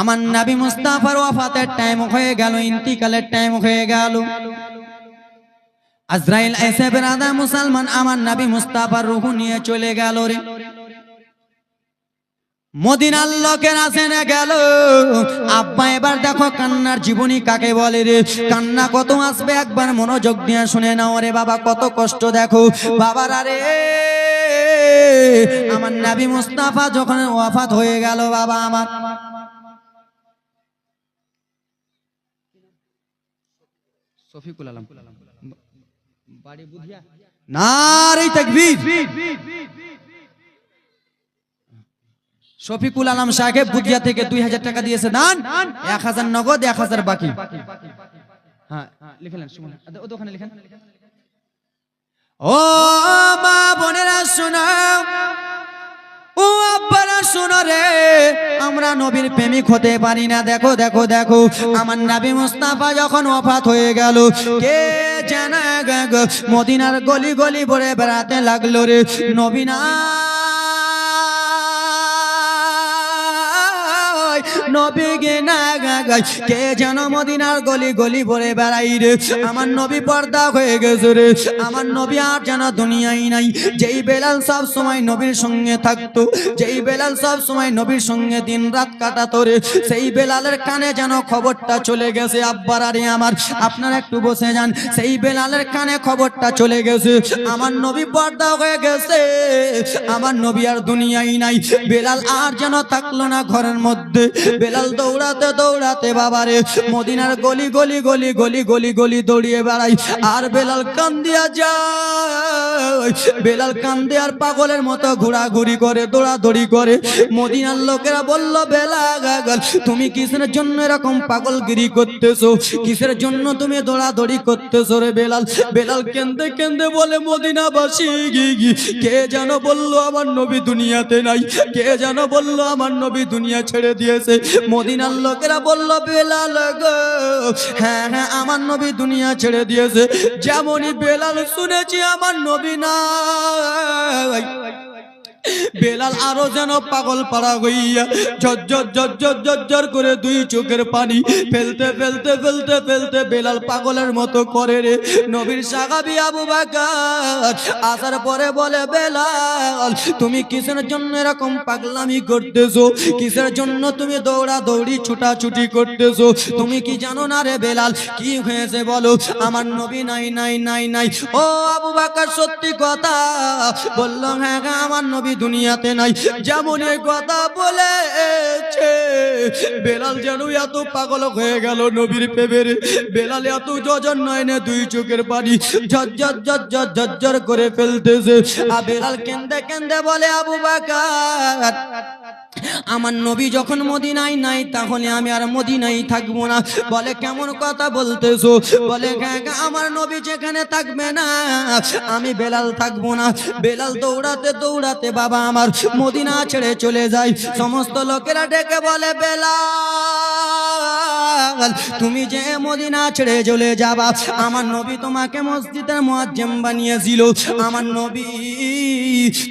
আমার নাবি মুস্তাফার ওয়াফাতের টাইম হয়ে গেল ইন্তিকালের টাইম হয়ে গেল। আজরাইল এসে বেরাদা মুসলমান আমার নাবি মুস্তাফার রুহু নিয়ে চলে গেল রে। মদিনার লোকের আসে না গেল আব্বা এবার দেখো কান্নার জীবনী কাকে বলে রে? কান্না কত আসবে একবার মনোযোগ দিয়ে শুনে নাও রে বাবা কত কষ্ট দেখো। বাবার আরে আমার নাবি মুস্তাফা যখন ওয়াফাত হয়ে গেল বাবা আমার শফিকুল আলম। বাড়ি বুধিয়া? নারে তাকবীর। শফিকুল আলম সাহেব বুধিয়া থেকে দুই হাজার টাকা দিয়েছে। দান এক হাজার নগদ এক হাজার বাকি। হ্যাঁ লিখলেন সুমন। ও দোকানে লিখেন। ও মা বোনেরা শোনাও। ও আব্বারা, শোনো রে। আমরা নবীর প্রেমিক হতে পারি না। দেখো দেখো দেখো। আমার নাবি মুস্তাফা যখন অফাত হয়ে গেল, কে জানা মদিনার গলি গলি ভরে বেড়াতে লাগল রে। নবীনা নবী গে না গাই, কে যেন মদিনার গলি গলি ভরে বেড়াই রে? আমার নবী পর্দা হয়ে গেছে রে। আমার নবী আর যেন দুনিয়াই নাই। যেই বেলাল সব সময় নবীর সঙ্গে থাকতো, যেই বেলাল সব সময় নবীর সঙ্গে দিন রাত কাটাতো রে। সেই বেলালের কানে যেন খবরটা চলে গেছে, আব্বার আরে আমার, আপনারা একটু বসে যান। সেই বেলালের কানে খবরটা চলে গেছে, আমার নবী পর্দা হয়ে গেছে। আমার নবী আর দুনিয়াই নাই। বেলাল আর যেন থাকল না ঘরের মধ্যে। বেলাল দৌড়াতে দৌড়াতে বাবারে, মদিনার গলি গলি গলি গলি গলি গলি দৌড়িয়ে বেড়াই। আর বেলাল কান্দিয়া যায়। বেলাল কান্দে আর পাগলের মতো ঘোরাঘুরি করে, দৌড়াদৌড়ি করে। মদিনার লোকেরা বলল বেলা গাগল তুমি কিসের জন্য এরকম পাগলগিরি করতেছো? কিসের জন্য তুমি দৌড়াদৌড়ি করতেছো রে বেলাল? বেলাল কেন্দে কেন্দে বলে, মদিনাবাসী কে যেন বলল, আমার নবী দুনিয়াতে নাই। কে যেন বলল, আমার নবী দুনিয়া ছেড়ে দিয়েছে। মদিনার লোকেরা বলল, বেলাল গো হ্যাঁ হ্যাঁ আমার নবী দুনিয়া ছেড়ে দিয়েছে। যেমনই বেলাল শুনেছি, আমার নবী নাই। বেলাল আরও যেন পাগল পাড়া হইয়া ঝরঝর ঝরঝর ঝরঝর করে দুই চোখের পানি ফেলতে ফেলতে ফেলতে ফেলতে বেলাল পাগলের মতো করে রে। নবীর সাগাবি আবু বাকার আসার পরে বলে, বেলাল, তুমি কিসের জন্য এরকম পাগলামি করতেছো? কিসের জন্য তুমি দৌড়া দৌড়ি ছুটাছুটি করতেছো? তুমি কি জানো না রে বেলাল, কি হয়েছে বলো? আমার নবী নাই নাই নাই নাই। ও আবু বাকার, সত্যি কথা। বলল হ্যাঁ হ্যাঁ আমার নবী দুনিয়াতে নাই। যেমন কথা বলেছে, বেলাল যেন এত পাগল হয়ে গেল নবীর পেবের বেলাল এত যজন নয় না দুই চোখের পানি ঝরঝর ঝরঝর ঝরঝর করে ফেলতেছে। আর বেলাল কেন্দে কেন্দে বলে, আবু বাকার আমার নবী যখন মদিনায় নাই তাহলে আমি আর মদিনায় থাকব না। বলে কেমন কথা বলতেছো? বলে "হ্যাঁ, হ্যাঁ, আমার নবী যেখানে থাকবে না আমি বেলাল থাকব না। বেলাল দৌড়াতে দৌড়াতে বাবা আমার মদিনা ছেড়ে চলে যায়। সমস্ত লোকেরা ডেকে বলে বেলাল! তুমি যে মদিনা ছেড়ে চলে যাবা, আমার নবী তোমাকে মসজিদের মুয়াজ্জম বানিয়েছিল। আমার নবী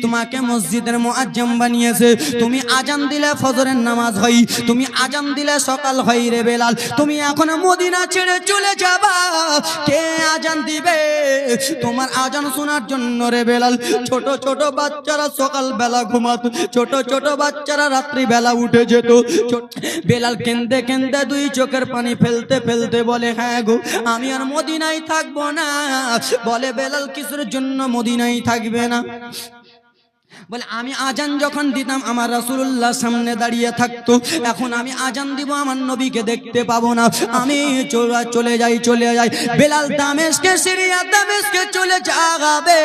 তোমাকে মসজিদের মুয়াজ্জম বানিয়েছে। তুমি আজান দিলে ফজরের নামাজ হয়, তুমি আজান দিলে সকাল হয় রে বেলাল। তুমি এখন মদিনা ছেড়ে চলে যাবা। কে আজান দিবে? তোমার আজান শোনার জন্য রে বেলাল। ছোট ছোট বাচ্চারা সকাল বেলা ঘুমাতো, ছোট ছোট বাচ্চারা রাত্রি বেলা উঠে যেত। বেলাল কেন্দে কেন্দে দুই চোখের পানি ফেলতে ফেলতে বলে হ্যাঁ গো, আমি আর মদিনায় থাকব না। বলে বেলাল, কিসের জন্য মদিনায় থাকবে না? বলে, আমি আজান যখন দিতাম, আমার রাসূলুল্লাহ সামনে দাঁড়িয়ে থাকতো। এখন আমি আজান দিব, আমার নবীকে দেখতে পাবো না। আমি চলে চলে যাই চলে যাই। বেলাল দামেশকে, সিরিয়া দামেশকে চলে যাবে।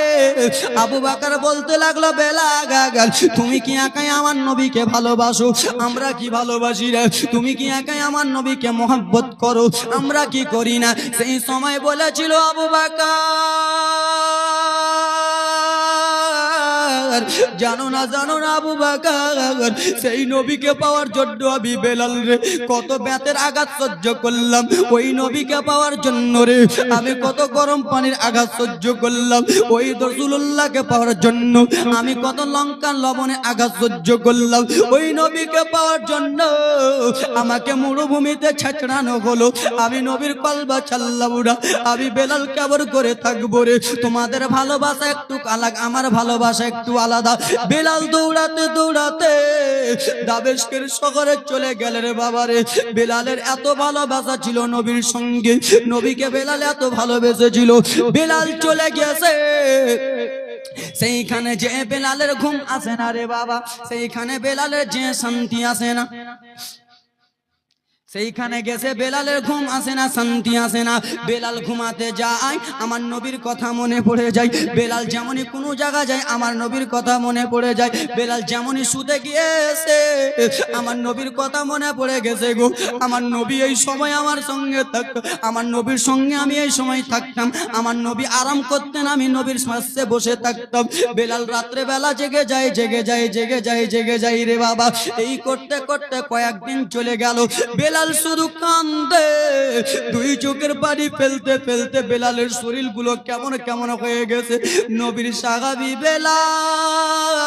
আবু বাকার বলতে লাগল, বেলা গাগাল, তুমি কি একাই আমার নবীকে ভালোবাসো? আমরা কি ভালোবাসি রে? তুমি কি একাই আমার নবীকে মহব্বত করো? আমরা কি করি না? সেই সময় বলেছিল আবু বাকার বাকার জানো না জানো না, আবু বাকার, সেই নবীকে পাওয়ার জন্য আমি বেলাল রে, কত ব্যাতের আঘাত সহ্য করলাম। ওই নবীকে পাওয়ার জন্য রে, আমি কত গরম পানির আঘাত সহ্য করলাম। ওই রসুল্লাহকে পাওয়ার জন্য আমি কত লঙ্কা লবণে আঘাত সহ্য করলাম। ওই নবীকে পাওয়ার জন্য আমাকে মরুভূমিতে ছেঁচড়ানো হলো। আমি নবীর কলবা ছাল্লাম না। আমি বেলাল কেবর করে থাকব রে। তোমাদের ভালোবাসা একটু আলাগ, আমার ভালোবাসা একটু আলাদা। বেলাল দৌড়াতে দৌড়াতে দাবেশকের শহরে চলে গেলে রে বাবা রে বেলালের এত ভালোবাসা ছিল নবীর সঙ্গে। নবীকে বেলাল এত ভালোবেসেছিল। বেলাল চলে গেছে। সেইখানে যে বেলালের ঘুম আসে না রে বাবা। সেইখানে বেলালের যে শান্তি আসে না। সেইখানে গেছে, বেলালের ঘুম আসে না, শান্তি আসে না। বেলাল ঘুমাতে যায়, আমার নবীর কথা মনে পড়ে যায়। বেলাল যেমনই কোনো জায়গা যায়, আমার নবীর কথা মনে পড়ে যায়। বেলাল যেমনই শুতে গিয়েছে, আমার নবীর কথা মনে পড়ে গেছে গো। আমার নবী এই সময় আমার সঙ্গে থাকতো, আমার নবীর সঙ্গে আমি এই সময় থাকতাম। আমার নবী আরাম করতেন, আমি নবীর পাশে বসে থাকতাম। বেলাল রাত্রে বেলা জেগে যায় জেগে যায় জেগে যায় জেগে যায় রে বাবা। এই করতে করতে কয়েকদিন চলে গেল। বেলাল শুধু কান্দে। দুই চোখের পানি ফেলতে ফেলতে বেলালের শরীরগুলো কেমন কেমন হয়ে গেছে। নবীর সাগাবি বেলাল,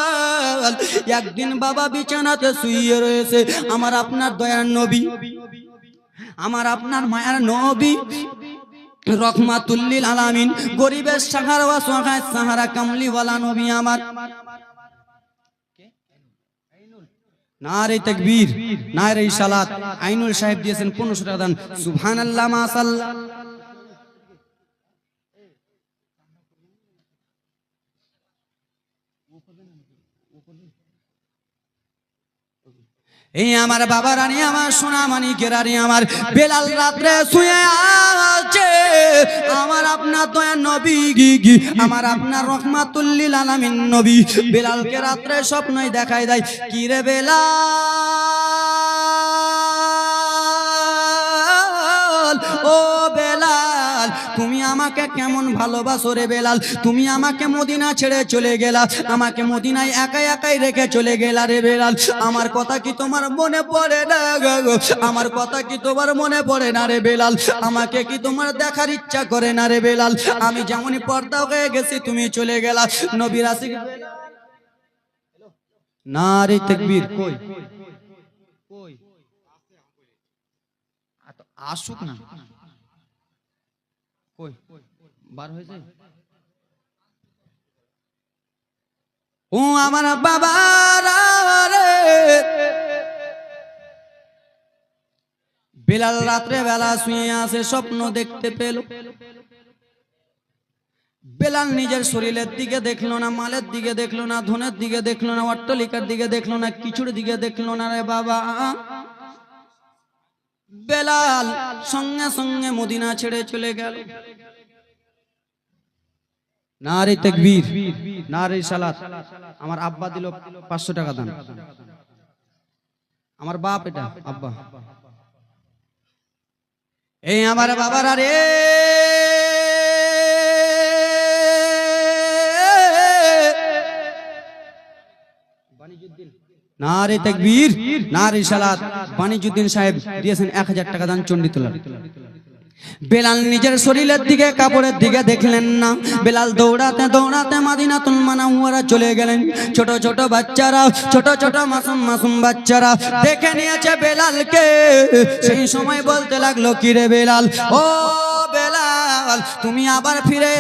একদিন বাবা বিছানাতে শুয়ে রয়েছে। আমার আপনার দয়ার নবী, আমার আপনার মায়ার নবী। রহমাতুল্লিল আলামিন, গরিবের সাহারা সাহারা, কামলিওয়ালা নবী আমার। নারে তাকবীর নারে সালাত। আইনুল সাহেব দিয়েছেন পনেরোশো টাকা দান। সুবহানাল্লাহ মাশাল্লাহ এই আমার বাবা রানী, আমার সোনা মানি কেরানি, আমার বেলাল রাত্রে শুয়ে আছে। আমার আপনার দয়া নবী গি গি, আমার আপনার রহমাতুল্লিল আলামিন নবী। বেলালকে রাত্রে স্বপ্নই দেখায় দেয়। কি রে বেলাল? আমাকে কেমন ভালোবাসো রে বেলাল? তুমি আমাকে মদিনা ছেড়ে চলে গেলা। আমাকে মদিনায় একাই একাই রেখে চলে গেলা রে বেলাল। আমার কথা কি তোমার মনে পড়ে না? আমার কথা কি তোমার মনে পড়ে না রে বেলাল? আমাকে কি তোমার দেখার ইচ্ছা করে না রে বেলাল? আমি যেমনই পর্দা হয়ে গেছি, তুমি চলে গেলা। নবীর আসিক না রে তাকবীর, কই? আসুক না। ও আমার বাবা বেলাল রাত্রে বেলা শুয়ে আসে স্বপ্ন দেখতে পেল। বেলাল নিজের শরীরের দিকে দেখল না, মালের দিকে দেখল না, ধনের দিকে দেখল না, অট্টলিকার দিকে দেখল না কিছুর দিকে দেখল না রে বাবা। বেলাল সঙ্গে সঙ্গে মদিনা ছেড়ে চলে গেল। নারী তেকবীর, নারী সালাত। আমার আব্বা দিল পাঁচশো টাকা দান। আমার বাপ এটা, আব্বা। এই আমার বাবার রে! না রে তাকবীর না রে সালাত। বাণিজুদ্দিন সাহেব দিয়েছেন এক হাজার টাকা দান চণ্ডীতলার বেলাল নিজের শরীরের দিকে, কাপড়ের দিকে দেখলেন না। বেলাল দৌড়াতে দৌড়াতে মাদিনাতুল মানাওয়ারা চলে গেলেন। ছোট ছোট বাচ্চারা, ছোট ছোট মাসুম মাসুম বাচ্চারা দেখে নিয়েছে বেলালকে। সেই সময় বলতে লাগল কি রে বেলাল? ও বেলাল, তুমি আবার ফিরে